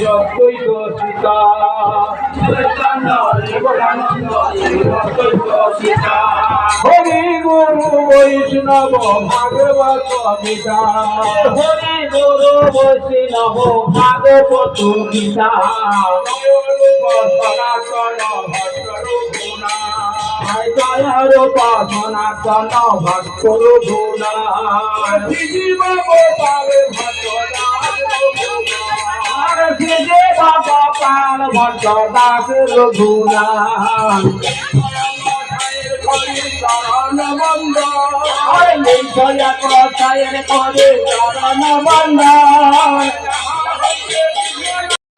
যতই দোষিতা হরি গুরু বৈষ্ণব ভাগবত গীতা হরি গুরু বৈষ্ণব ভাগবত গীতা সনাতন জয় রূপ সনাতন ভক্তর গুণা জীব গোপাল যে বাবা পাল ভট্ট দাস রঘুনা চরণ বন্ধ করে চরণ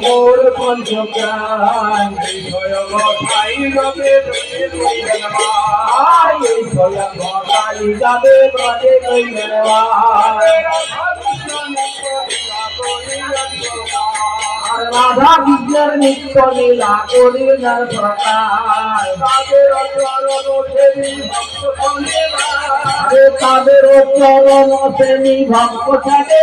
মোর পঞ্চপ্রাণ আর এই দয়া কথাই যাবে ব্রজে কইলেন রাধা বিদ্যার নিত্য লীলা প্রকার আরে তাদের চরণ শ্রেণি ভক্ত থাকে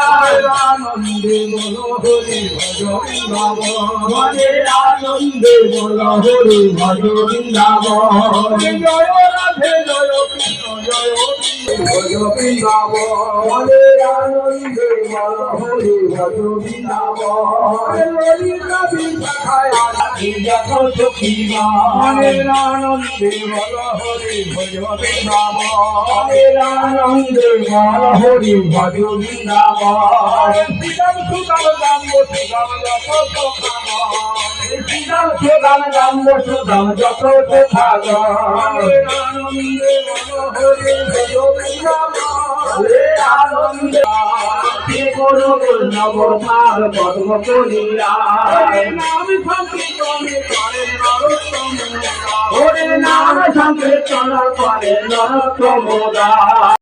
আনন্দে বলো হরি ভজন নব মনে আনন্দে বল হরি ভজ বৃন্দাবন। জয় রাধে জয় কৃষ্ণ জয় জয় বৃন্দাবন আনন্দে বল হরি ভজ বৃন্দাবন। ললিতা সখীবা মনের আনন্দে বল হরি ভজ বৃন্দাবন মনের আনন্দে বল হরি ভজ বৃন্দাবন। শ্রীরাম সুদাম দাম সুদাম যত শ্রীরাম সুদাম দাম সুদাম যত আনন্দে বল হরি করো নবতার পদ্ম করিয়া। নাম সংকীর্তন করে নরোত্তম ওরে